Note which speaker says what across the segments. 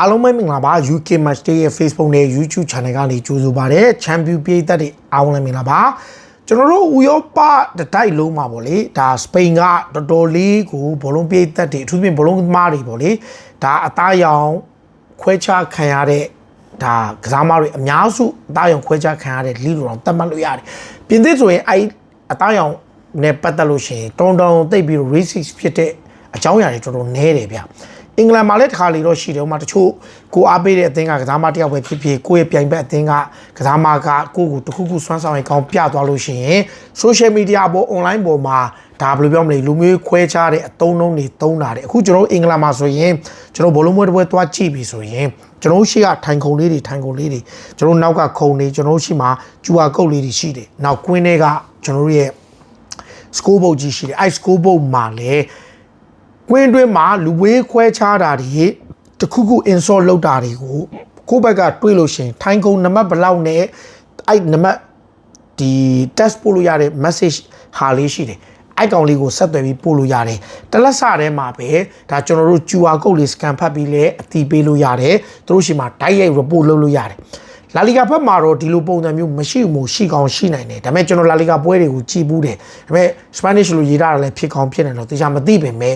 Speaker 1: အားလုံးပဲမင်္ဂလာပါ UK Match Day ရဲ့ Facebook နဲ့ YouTube Channel ကနေကြိုဆိုပါရစေ။ Champion ပြည်သက်တွေအားလုံးလည်းမင်္ဂလာပါ။ကျွန်တော်တို့ဥရောပတတိုက်လုံးမှာပေါ့လေဒါစပိန်ကတော်တော်လေးကိုဘောလုံးပြည်သက်တွေအထူးသဖြင့်ဘောလုံးသမားတွေပေါ့လေဒါအသားရောင်ခွဲခြားခံရတဲ့ဒါကစားမတွေအများစုအသားရောင်ခွဲခြားခံရတဲ့လိလိုတော့တတ်မှတ်လို့ရတယ်။ပြင်သစ်ဆိုရင်အဲ့အသားရောင်နဲ့ပတ်သက်လို့ရှိရင်တုံတုံတိတ်ပြီး racist ဖြစ်တဲ့အကြောင်းအရာတွေတော်တော်နည်းတယ်ဗျ။ အင်္ဂလန်မှာလည်းတစ်ခါလေတော့ရှိတယ်ဥမာတချို့ကိုအားပေးတဲ့အသင်းကကစားမတစ်ယောက်ပဲဖြစ်ဖြစ်ကိုယ့်ရဲ့ပြိုင်ဘက်အသင်းကကစားမကကိုယ့်ကိုတခုခုစွမ်းဆောင်ရင်ကောင်းပြသွားလို့ရှိရင် social media ပေါ် online ပေါ်မှာဒါဘယ်လိုပြောမလဲလူမျိုးခွဲခြားတဲ့အတုံးလုံးတွေတုံးတာတဲ့အခုကျွန်တော်အင်္ဂလန်မှာဆိုရင်ကျွန်တော်ဘလုံးမွေးတစ်ပွဲသွားကြည့်ပြီဆိုရင်ကျွန်တော်ရှိကထိုင်ခုံလေးတွေထိုင်ခုံလေးတွေကျွန်တော်နောက်ကခုံလေးကျွန်တော်ရှိမှာကျူအာကုတ်လေးတွေရှိတယ်နောက်ကွင်းတွေကကျွန်တော်ရဲ့ score board ကြီးရှိတယ်အဲ့ score board မှာလည်း ကွင်းတွင်းမှာလူဝေးခွဲခြားတာတွေတခုခု install လုပ်တာတွေကိုကိုယ့်ဘက်ကတွေးလို့ရှရင်ထိုင်းကုန်းနံပါတ်ဘယ်လောက်နဲ့အဲ့နံပါတ်ဒီ test ပို့လို့ရတဲ့ message ဟာလေးရှိတယ်အဲ့ကောင်လေးကိုဆက်သွယ်ပြီးပို့လို့ရတယ်တလက်စထဲမှာပဲဒါကျွန်တော်တို့ QR code လေး scan ဖတ်ပြီးလဲအတီးပေးလို့ရတယ်သူတို့ရှိမှာ direct report လုပ်လို့ရတယ် လာလီဂါဘက်မှာတော့ဒီလိုပုံစံမျိုးမရှိဘူးမို့ရှိကောင်းရှိနိုင်တယ်ဒါပေမဲ့ကျွန်တော်လာလီဂါပွဲတွေကိုကြည်ဘူးတယ်ဒါပေမဲ့ Spanish လိုရေးတာလည်းဖြစ်ကောင်းဖြစ်နိုင်တော့တရားမသိပင်မဲ့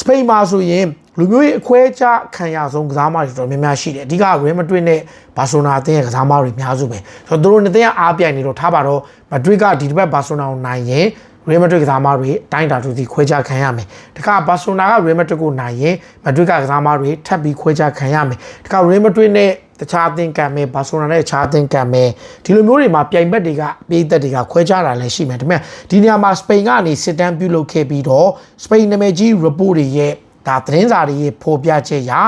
Speaker 1: စပိန်မှာဆိုရင်လူမျိုးရေးအခွဲခြားခံရဆုံးကစားမတွေတော်များများရှိတယ်အဓိက Real Madrid နဲ့ Barcelona အသင်းရဲ့ကစားမတွေအများစုပဲဆိုတော့သူတို့နှစ်သင်းကအားပြိုင်နေတော့ထားပါတော့ Madrid ကဒီတစ်ပတ် Barcelona ကိုနိုင်ရင် Real Madrid ကစားမတွေတိုင်းတာတူစီခွဲခြားခံရမယ်။တခါဘာစီလိုနာက Real Madrid ကိုနိုင်ရင် Madrid ကကစားမတွေထပ်ပြီးခွဲခြားခံရမယ်။တခါ Real Madrid နဲ့ တခြားအသင်းကံမယ်ဘာစီလိုနာနဲ့တခြားအသင်းကံမယ်ဒီလိုမျိုးတွေမှာပြိုင်ဘက်တွေကပြည်သက်တွေကခွဲခြားတာလည်းရှိမယ်။ဒါပေမဲ့ဒီနေရာမှာစပိန်ကနေစစ်တမ်းပြုလုပ်ခဲ့ပြီးတော့စပိန်နာမည်ကြီး report တွေရဲ့ဒါသတင်းစာတွေရဲ့ဖော်ပြချက်ရာ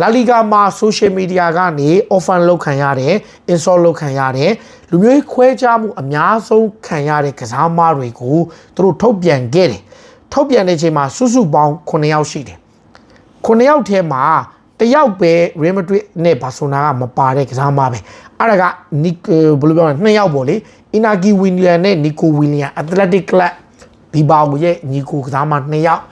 Speaker 1: လာလီဂါမှာ social media ကနေ offer လုပ်ခံရတယ် install လုပ်ခံရတယ်လူမျိုးရေးခွဲခြားမှုအများဆုံးခံရတဲ့ကစားမတွေကိုသူတို့ထုတ်ပြန်ခဲ့တယ်ထုတ်ပြန်တဲ့အချိန်မှာစုစုပေါင်း9ယောက်ရှိတယ်9ယောက်ထဲမှာ တယောက်ပဲ Real Madrid နဲ့ Barcelona ကမပါတဲ့ကစားမပဲအဲ့ဒါကနီဘယ်လိုပြောလဲနှစ်ယောက်ပေါ့လေ Inaki William နဲ့ Nico William Athletic Club ဒီဘာဝရဲ့ညီကိုကစားမနှစ်ယောက်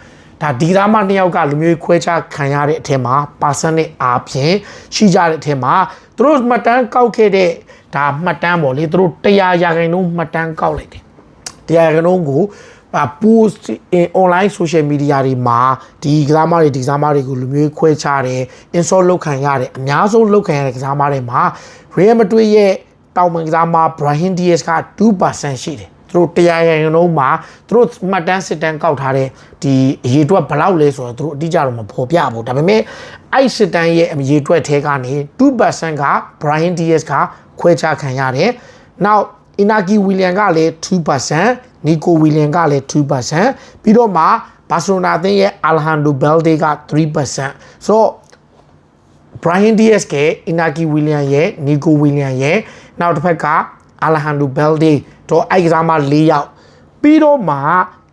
Speaker 1: ဒါဒီသားမနှစ်ယောက်ကလူမျိုးခွဲခြားခံရတဲ့အထက်မှာပါစနစ်အားဖြင့်ရှိကြတဲ့အထက်မှာသူတို့မှတ်တမ်းကောက်ခဲ့တဲ့ဒါမှတ်တမ်းပေါ့လေသူတို့100ရာခိုင်နှုန်းမှတ်တမ်းကောက်လိုက်တယ်100ရာခိုင်နှုန်းကိုအာ post in online social media တွေမှာဒီကစားမတွေဒီကစားမတွေကိုလူမျိုးခွဲခြားတယ် install လုပ်ခံရတယ်အများဆုံးလုပ်ခံရတဲ့ကစားမတွေမှာ Real Madrid ရဲ့တောင်ပန်ကစားမ Brahim Diaz က2%ရှိတယ်သူတို့တရားရရင်လုံးမှာသူတို့မှတ်တမ်းစစ်တမ်းကောက်ထားတဲ့ဒီအရေးအတွက်ဘယ်လောက်လဲဆိုတော့သူတို့အတိအကျတော့မဖော်ပြဘူးဒါပေမဲ့အဲ့စစ်တမ်းရဲ့အရေးအတွက်ထဲကနေ2%က Brian Diaz ကခွဲခြားခံရတယ်နောက် Inaki William ကလည်း2% Nico William ကလည်း2%ပြီးတော့မှဘာစီလိုနာအသင်းရဲ့ Alejandro Balde က3%ဆိုတော့ Brian Diaz က Inaki William ရဲ့ Nico William ရဲ့နောက်တစ်ဖက်က Alejandro Balde တော့အဲ့ကစားမ၄ယောက်ပြီးတော့မှ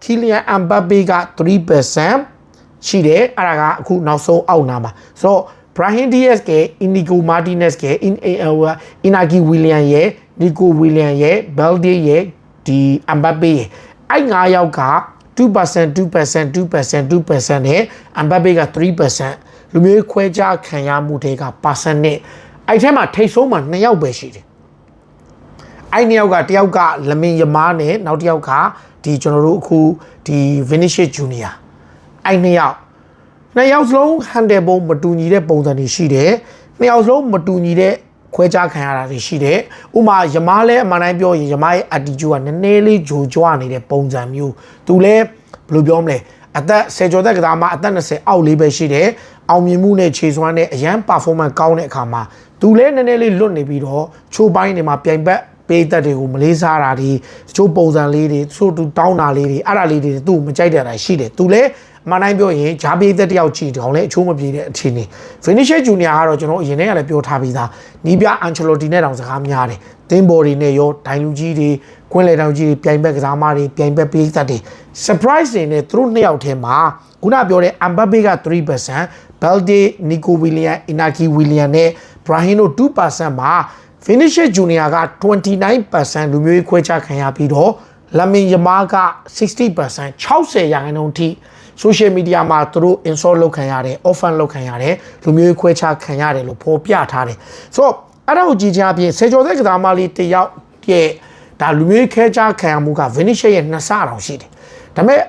Speaker 1: Kylian Mbappe က3%ရှိတယ်အဲ့ဒါကအခုနောက်ဆုံးအောက်နာမှာဆိုတော့ Brahim Diaz က Inigo Martinez က In Inaki William ရဲ့ Nico William ရဲ့ Balde ရဲ့ ဒီ Mbappe ရဲ့အဲ့၅ယောက်က2% 2% 2% 2%နဲ့ Mbappe က3%လူမျိုးခွဲခြားခံရမှုတွေက percent နဲ့အဲ့ထဲမှာထိတ်ဆုံးမှာ2ယောက်ပဲရှိတယ်အဲ့နှစ်ယောက်ကတယောက်ကလမင်ယမားနဲ့နောက်တစ်ယောက်ကဒီကျွန်တော်တို့အခုဒီ Vinicius Junior အဲ့နှစ်ယောက်နှစ်ယောက်စလုံး handle ပုံမတူညီတဲ့ပုံစံတွေရှိတယ်နှစ်ယောက်စလုံးမတူညီတဲ့ ခွဲခြားခံရတာတွေရှိတယ်ဥမာယမားလဲအမှန်တိုင်းပြောရင်ယမားရဲ့ attitude ကနည်းနည်းလေးဂျိုကြွနေတဲ့ပုံစံမျိုးသူလဲဘယ်လိုပြောမလဲအသက်ဆယ်ကျော်သက်ကစားမှအသက်20အောက်လေးပဲရှိတယ်အောင်မြင်မှုနဲ့ခြေစွမ်းနဲ့အရန် performance ကောင်းတဲ့အခါမှာသူလဲနည်းနည်းလေးလွတ်နေပြီးတော့ချိုးပိုင်းတွေမှာပြိုင်ဘက် ပေးသက်တွေကိုမလေးစားတာတွေတချို့ပုံစံလေးတွေတချို့သူတောင်းတာလေးတွေအဲ့ဒါလေးတွေသူ့မကြိုက်တဲ့အတိုင်းရှိတယ်သူလည်းအမှန်တိုင်းပြောရင်ဂျားပေးသက်တယောက်ကြည့်တောင်းလဲအချိုးမပြေတဲ့အခြေအနေ Vinicius Junior ကတော့ကျွန်တော်အရင်တည်းကလည်းပြောထားပြီးသားနီးပြအန်ချယ်လိုတီနဲ့တောင်စကားများတယ်တင်းဘော်တွေနဲ့ရောဒိုင်လူကြီးတွေကွင်းလေတောင်ကြီးတွေပြိုင်ဘက်ကစားမတွေပြိုင်ဘက်ပေးသက်တွေ surprise တွေနဲ့သူတို့နှစ်ယောက်ထဲမှာခုနပြောတဲ့ Mbappe က3% Balde Nico William Inaki William နဲ့ Brahim တို့2%မှာ Vinicius Junior က29%လူမျိုးရေးခွဲခြားခံရပြီးတော့လမင်ယမားက60% 60ရာခိုင်နှုန်းထိ social media မှာသူတို့ install လုပ်ခံရတယ် orphan လုပ်ခံရတယ်လူမျိုးရေးခွဲခြားခံရတယ်လို့ဖော်ပြထားတယ်ဆိုတော့အဲ့ဒါကိုကြည့်ချင်အပြင်စေကျော်တဲ့ကစားမလေးတယောက်ရဲ့ဒါလူမျိုးရေးခွဲခြားခံရမှုက Vinicius ရဲ့နှစ်ဆတောင်ရှိတယ်ဒါပေမဲ့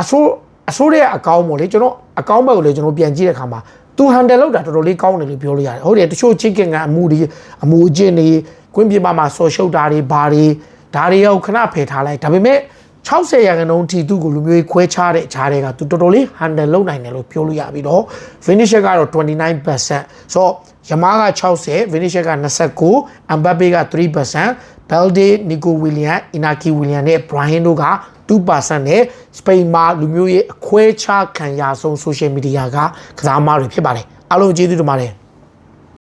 Speaker 1: အဆိုးအဆိုးရဲ့အကောင်းပေါ့လေကျွန်တော်အကောင်းဘက်ကိုလေကျွန်တော်ပြန်ကြည့်တဲ့အခါမှာ သူ handle လုပ်တာတော်တော်လေးကောင်းတယ်လို့ပြောလို့ရတယ်ဟုတ်တယ်တချို့ chicken ကအမှုတွေအမှုအကျင့်တွေကွင်းပြပမှာဆော်ရှုပ်တာတွေဘာတွေဒါတွေရောက်ခဏဖယ်ထားလိုက်ဒါပေမဲ့60ရာခိုင်နှုန်းထိသူ့ကိုလူမျိုးရေးခွဲခြားတဲ့ခြားတွေကသူတော်တော်လေး handle လုပ်နိုင်တယ်လို့ပြောလို့ရပြီးတော့ finish ကတော့29%ဆိုတော့ယမားက60 finish က29 Mbappe က3% Balde Nico William Inaki William နဲ့ Brian တို့က2%နဲ့စပိန်မှာလူမျိုးရေးအခွဲခြားခံရဆုံး social media ကကစားသမားတွေဖြစ်ပါတယ်အားလုံးကျေးဇူးတင်ပါတယ်